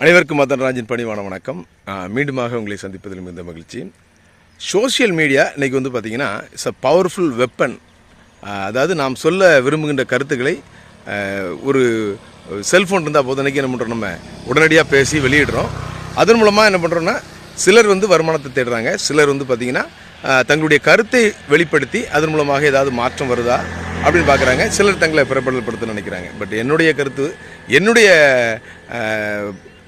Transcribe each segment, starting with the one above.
அனைவருக்கும் மதன் ராஜின் பணிவான வணக்கம். மீண்டுமாக உங்களை சந்திப்பதில் மிகுந்த மகிழ்ச்சி. சோஷியல் மீடியா இன்றைக்கி வந்து பார்த்திங்கன்னா இட்ஸ் அ பவர்ஃபுல் வெப்பன் அதாவது நாம் சொல்ல விரும்புகின்ற கருத்துக்களை ஒரு செல்ஃபோன் இருந்தால் போதும். இன்றைக்கி என்ன பண்ணுறோம் நம்ம? உடனடியாக பேசி வெளியிடுறோம். அதன் மூலமாக என்ன பண்ணுறோன்னா சிலர் வந்து வருமானத்தை தேடுறாங்க. சிலர் வந்து பார்த்தீங்கன்னா தங்களுடைய கருத்தை வெளிப்படுத்தி அதன் மூலமாக ஏதாவது மாற்றம் வருதா அப்படின்னு பார்க்குறாங்க சிலர் தங்களை பிரபலப்படுத்த நினைக்கிறாங்க. பட் என்னுடைய கருத்து என்னுடைய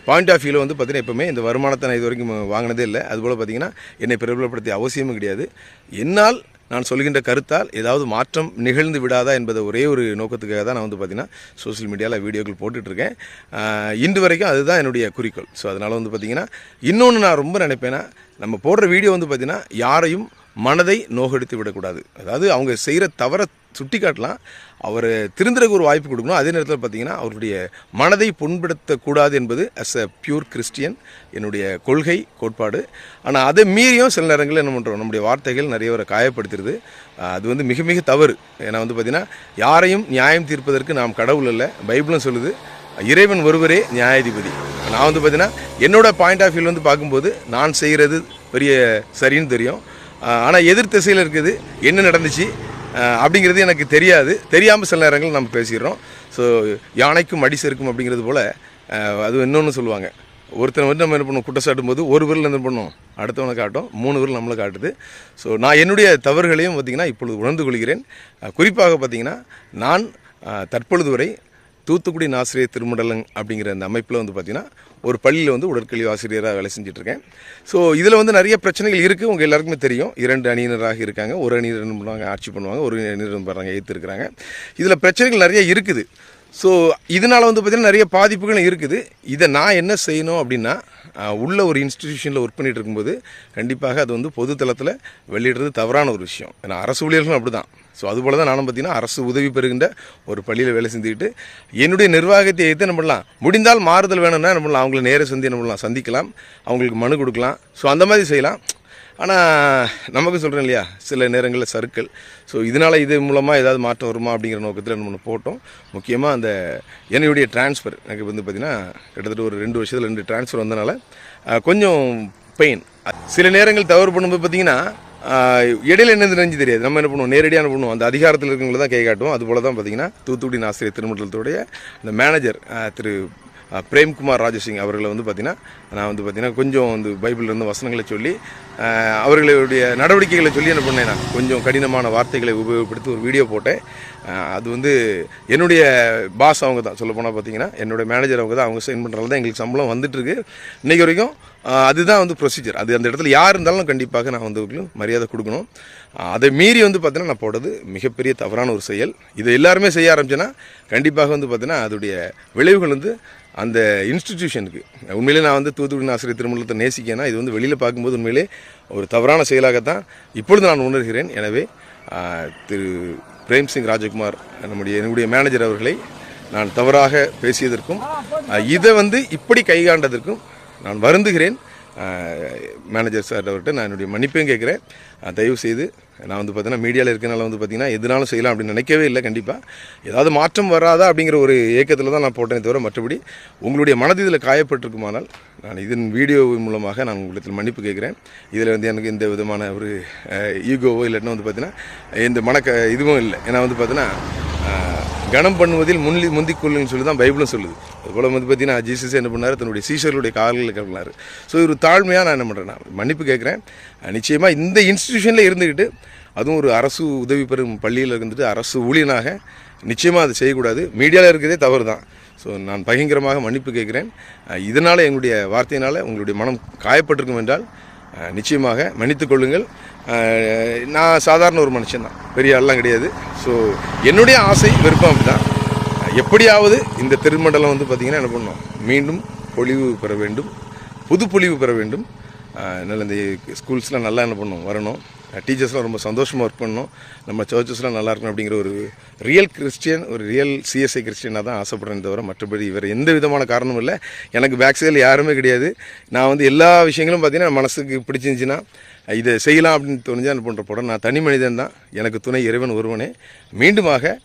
பாயிண்ட் ஆஃப் வியூவில் வந்து பார்த்தீங்கன்னா எப்பவுமே இந்த வருமானத்தை நான் இது வரைக்கும் வாங்கினதே இல்லை. அதுபோல் பார்த்தீங்கன்னா என்னை பிரபலப்படுத்திய அவசியமும் கிடையாது. என்னால் நான் சொல்கின்ற கருத்தால் ஏதாவது மாற்றம் நிகழ்ந்து விடாதா என்பதை ஒரே ஒரு நோக்கத்துக்காக தான் நான் வந்து பார்த்திங்கன்னா சோஷியல் மீடியாவில் வீடியோக்கள் போட்டுட்ருக்கேன். இன்று வரைக்கும் அதுதான் என்னுடைய குறிக்கோள். ஸோ அதனால் வந்து பார்த்திங்கன்னா இன்னொன்று நான் ரொம்ப நினைப்பேன்னா நம்ம போடுற வீடியோ வந்து பார்த்திங்கன்னா யாரையும் மனதை நோகடித்து விடக்கூடாது. அதாவது அவங்க செய்கிற தவறை சுட்டி காட்டலாம் அவர் திருந்துறதுக்கு ஒரு வாய்ப்பு கொடுக்கணும். அதே நேரத்தில் பார்த்தீங்கன்னா அவருடைய மனதை புண்படுத்தக்கூடாது என்பது அஸ் அ பியூர் கிறிஸ்டியன் என்னுடைய கொள்கை கோட்பாடு. ஆனால் அதை மீறியும் சில நேரங்களில் என்ன பண்ணுறோம் நம்முடைய வார்த்தைகள் நிறைய பேரை காயப்படுத்துறது அது வந்து மிக மிக தவறு. ஏன்னா வந்து பார்த்திங்கன்னா யாரையும் நியாயம் தீர்ப்பதற்கு நாம் கடவுள் இல்லை பைபிளும் சொல்லுது இறைவன் ஒருவரே நியாயாதிபதி. நான் வந்து பார்த்தீங்கன்னா என்னோடய பாயிண்ட் ஆஃப் வியூவில் வந்து பார்க்கும்போது நான் செய்கிறது பெரிய சரின்னு தெரியும். ஆனால் எதிர் திசையில் இருக்குது. என்ன நடந்துச்சு? அப்படிங்கிறது எனக்கு தெரியாது. தெரியாமல் சில நேரங்கள் நம்ம பேசிடுறோம். ஸோ யானைக்கும் அடி செருக்கும் அப்படிங்கிறது போல் அது இன்னொன்று சொல்லுவாங்க. ஒருத்தனை வந்து நம்ம என்ன பண்ணுவோம்? குற்றச்சாட்டும் போது ஒரு விரல் என்ன பண்ணுவோம்? அடுத்தவனை காட்டும் மூணு விரல் நம்மளை காட்டுது. ஸோ நான் என்னுடைய தவறுகளையும் பார்த்திங்கன்னா இப்பொழுது உணர்ந்து கொள்கிறேன். குறிப்பாக பார்த்திங்கன்னா நான் தற்பொழுது வரை தூத்துக்குடி ஆசிரியர் திருமண்டலம் அப்படிங்கிற அந்த அமைப்பில் வந்து பார்த்திங்கன்னா ஒரு பள்ளியில் வந்து உடற்கல்வி ஆசிரியராக வேலை செஞ்சுட்டு இருக்கேன் ஸோ இதில் வந்து நிறைய பிரச்சனைகள் இருக்குது உங்கள் எல்லாருக்குமே தெரியும். இரண்டு அணியினராக இருக்காங்க. ஒரு அணியினர் பண்ணுவாங்க ஆட்சி பண்ணுவாங்க. ஒரு அணியினர் பண்ணுறாங்க ஏற்று இருக்கிறாங்க இதில் பிரச்சனைகள் நிறைய இருக்குது. ஸோ இதனால் வந்து பார்த்திங்கன்னா நிறைய பாதிப்புகளும் இருக்குது. இதை நான் என்ன செய்யணும் அப்படின்னா உள்ள ஒரு இன்ஸ்டிடியூஷனில் ஒர்க் பண்ணிகிட்டு இருக்கும்போது கண்டிப்பாக அது வந்து பொது தளத்தில் வெளியிடுறது தவறான ஒரு விஷயம். ஏன்னா அரசு ஊழியர்களும் அப்படி தான் ஸோ அதுபோல் தான் நானும் பார்த்தீங்கன்னா அரசு உதவி பெறுகின்ற ஒரு பள்ளியில் வேலை செஞ்சுக்கிட்டு என்னுடைய நிர்வாகத்தை எடுத்து என்ன பண்ணலாம்? முடிந்தால் மாறுதல் வேணும்னா என்ன பண்ணலாம்? அவங்கள நேர சந்தி என்ன பண்ணலாம்? சந்திக்கலாம். அவங்களுக்கு மனு கொடுக்கலாம். ஸோ அந்த மாதிரி செய்யலாம். ஆனால் நமக்கு சொல்கிறேன் இல்லையா? சில நேரங்களில் சர்க்கிள் ஸோ இதனால் இது மூலமாக ஏதாவது மாற்றம் வருமா அப்படிங்கிற நோக்கத்தில் நம்ம போட்டோம். முக்கியமாக அந்த என்னுடைய டிரான்ஸ்ஃபர் எனக்கு வந்து பார்த்திங்கன்னா கிட்டத்தட்ட ஒரு ரெண்டு வருஷத்தில் ரெண்டு டிரான்ஸ்ஃபர் வந்தனால கொஞ்சம் பெயின் சில நேரங்கள் தவறு பண்ணும்போது பார்த்தீங்கன்னா இடையில என்ன நினைஞ்சு தெரியாது. நம்ம என்ன பண்ணுவோம்? நேரடியாக என்ன பண்ணுவோம்? அந்த அதிகாரத்தில் இருக்கவங்கள தான் கை காட்டுவோம். அது போல தான் பார்த்தீங்கன்னா தூத்துக்குடி ஆசிரியர் திருமண்டலத்துடைய அந்த மேனேஜர் திரு பிரேம்குமார் ராஜசிங் அவர்களை வந்து பார்த்தீங்கன்னா நான் வந்து பார்த்தீங்கன்னா கொஞ்சம் வந்து பைபிளிலிருந்து வசனங்களை சொல்லி அவர்களுடைய நடவடிக்கைகளை சொல்லி என்ன பண்ணேன் நான் கொஞ்சம் கடினமான வார்த்தைகளை உபயோகப்படுத்தி ஒரு வீடியோ போட்டேன். அது வந்து என்னுடைய பாஸ் அவங்க தான். சொல்ல போனால் பார்த்தீங்கன்னா என்னுடைய மேனேஜர் அவங்க தான். அவங்க சைன் பண்ணுறதால தான் எங்களுக்கு சம்பளம் வந்துட்டுருக்கு. இன்றைக்கி வரைக்கும் அதுதான் வந்து ப்ரொசீஜர் அது அந்த இடத்துல யார் இருந்தாலும் கண்டிப்பாக நான் வந்து மரியாதை கொடுக்கணும். அதை மீறி வந்து பார்த்தீங்கன்னா நான் போடுறது மிகப்பெரிய தவறான ஒரு செயல். இதை எல்லாருமே செய்ய ஆரம்பிச்சேன்னா கண்டிப்பாக வந்து பார்த்தீங்கன்னா அதோடைய விளைவுகள் வந்து அந்த இன்ஸ்டிடியூஷனுக்கு. உண்மையிலே நான் வந்து தூத்துக்குடி ஆசிரியர் திருமணத்தை நேசிக்கேன்னா இது வந்து வெளியில் பார்க்கும்போது உண்மையிலே ஒரு தவறான செயலாகத்தான் இப்பொழுது நான் உணர்கிறேன். எனவே திரு பிரேம்சிங் ராஜகுமார் நம்முடைய என்னுடைய மேனேஜர் அவர்களை நான் தவறாக பேசியதற்கும் இதை வந்து இப்படி கைகாண்டதற்கும் நான் வருந்துகிறேன். மேனேஜர் சார் அவர்கிட்ட நான் என்னுடைய மன்னிப்பையும் கேட்குறேன். தயவு செய்து நான் வந்து பார்த்தீங்கன்னா மீடியாவில் இருக்கனால வந்து பார்த்தீங்கன்னா எதுனாலும் செய்யலாம் அப்படின்னு நினைக்கவே இல்லை கண்டிப்பாக ஏதாவது மாற்றம் வராதா அப்படிங்கிற ஒரு ஏக்கத்தில் தான் நான் போட்டேனே தவிர மற்றபடி உங்களுடைய மனது இதில் காயப்பட்டிருக்குமானால் நான் இதன் வீடியோ மூலமாக நான் உங்களுக்கு மன்னிப்பு கேட்குறேன். இதில் வந்து எனக்கு எந்த விதமான ஒரு ஈகோவோ இல்லைன்னா வந்து பார்த்தீங்கன்னா எந்த மனக்க இதுவும் இல்லை. ஏன்னா வந்து பார்த்தீங்கன்னா கனம் பண்ணுவதில் முன்லி முந்திக் கொள்ளுன்னு சொல்லி தான் பைபிளும் சொல்லுது. அதுபோல் வந்து பார்த்தீங்கன்னா ஜீசஸ் என்ன பண்ணார்? தன்னுடைய சீஷர்களுடைய கால்களில் கிளம்பினார் ஸோ ஒரு தாழ்மையாக நான் என்ன பண்ணுறேன் நான் மன்னிப்பு கேட்குறேன் நிச்சயமாக இந்த இன்ஸ்டிடியூஷனில் இருந்துக்கிட்டு அதுவும் ஒரு அரசு உதவி பெறும் பள்ளியில் இருந்துட்டு அரசு ஊழியனாக நிச்சயமாக அதை செய்யக்கூடாது. மீடியாவில் இருக்கிறதே தவறு தான் ஸோ நான் பகிங்கரமாக மன்னிப்பு கேட்குறேன் இதனால் எங்களுடைய வார்த்தையினால் உங்களுடைய மனம் காயப்பட்டிருக்கும் என்றால் நிச்சயமாக மன்னித்து கொள்ளுங்கள். நான் சாதாரண ஒரு மனுஷன் தான். பெரிய ஆள்லாம் கிடையாது. ஸோ என்னுடைய ஆசை விருப்பம் அப்படிதான். எப்படியாவது இந்த திருமண்டலம் வந்து பார்த்திங்கன்னா என்ன பண்ணோம்? மீண்டும் பொலிவு பெற வேண்டும். புது பொழிவு பெற வேண்டும். அதனால் இந்த ஸ்கூல்ஸ்லாம் நல்லா என்ன பண்ணணும் வரணும். டீச்சர்ஸ்லாம் ரொம்ப சந்தோஷமாக ஒர்க் பண்ணணும். நம்ம சர்ச்சஸ்லாம் நல்லா இருக்கணும் அப்படிங்கிற ஒரு ரியல் கிறிஸ்டியன் ஒரு ரியல் சிஎஸ்ஐ கிறிஸ்டியனாக தான் ஆசைப்படுறேன் தவிர மற்றபடி இவர் எந்த விதமான காரணமும் இல்லை. எனக்கு பேக் சைடில் யாருமே கிடையாது. நான் வந்து எல்லா விஷயங்களும் பார்த்தீங்கன்னா மனசுக்கு பிடிச்சிருந்துச்சின்னா இதை செய்யலாம் அப்படின்னு தோணுஞ்சா என்ன பண்ணுற படம்? நான் தனி மனிதன் தான். எனக்கு துணை இறைவன் ஒருவனே. மீண்டுமாக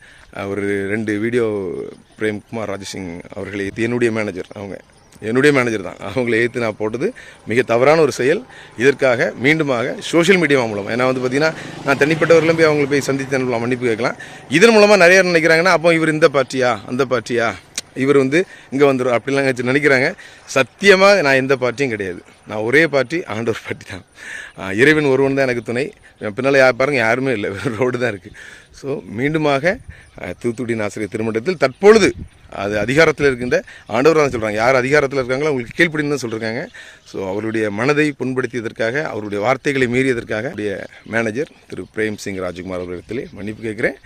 ஒரு ரெண்டு வீடியோ பிரேம்குமார் ராஜசிங் அவர்களை என்னுடைய மேனேஜர் அவங்க. என்னுடைய மேனேஜர் தான். அவங்களை ஏற்று நான் போட்டது மிக தவறான ஒரு செயல். இதற்காக மீண்டுமாக சோஷியல் மீடியா மூலம் ஏன்னா வந்து பார்த்தீங்கன்னா நான் தனிப்பட்டவர்களும் போய் அவங்களை போய் சந்தித்து மன்னிப்பு கேட்கலாம். இதன் மூலமாக நிறைய நினைக்கிறாங்கன்னா அப்போ இவர் இந்த பார்ட்டியா அந்த பார்ட்டியா இவர் வந்து இங்கே வந்துடும் அப்படிலாம் நினைக்கிறாங்க. சத்தியமாக நான் எந்த பார்ட்டியும் கிடையாது. நான் ஒரே பார்ட்டி ஆண்டவர் பார்ட்டி தான். இறைவன் ஒருவன் தான் எனக்கு துணை. என் பின்னால் யார் பாருங்க யாருமே இல்லை. வெறும் ரோடு தான் இருக்குது ஸோ மீண்டுமாக தூத்துக்குடி ஆசிரியர் திருமண்டத்தில் தற்பொழுது அது அதிகாரத்தில் இருக்கின்ற ஆண்டவர் தான் சொல்கிறாங்க யார் அதிகாரத்தில் இருக்காங்களோ அவங்களுக்கு கீழ்ப்படின்னு தான் சொல்கிறாங்க ஸோ அவருடைய மனதை புண்படுத்தியதற்காக அவருடைய வார்த்தைகளை மீறியதற்காக அவருடைய மேனேஜர் திரு பிரேம் சிங் ராஜ்குமார் அவர்களிடத்திலே மன்னிப்பு கேட்குறேன்.